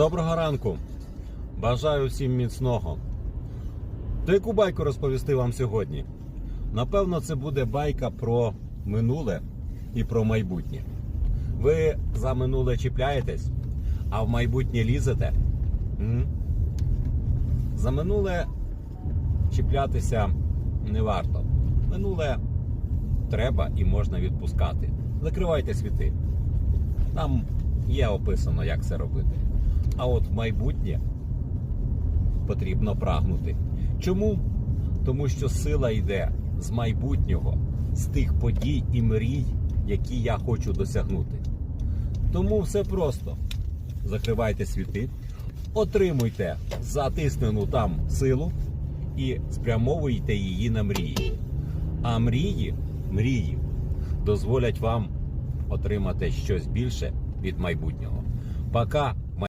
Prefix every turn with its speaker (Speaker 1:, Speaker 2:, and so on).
Speaker 1: Доброго ранку. Бажаю всім міцного. То яку байку розповісти вам сьогодні? Напевно, це буде байка про минуле і про майбутнє. Ви за минуле чіпляєтесь, а в майбутнє лізете? М? За минуле чіплятися не варто. Минуле треба і можна відпускати. Закривайте світи. Там є описано, як це робити. А от майбутнє потрібно прагнути. Чому? Тому що сила йде з майбутнього, з тих подій і мрій, які я хочу досягнути. Тому все просто. Закривайте світи, отримуйте затиснену там силу і спрямовуйте її на мрії. А мрії, мрії дозволять вам отримати щось більше від майбутнього. Пока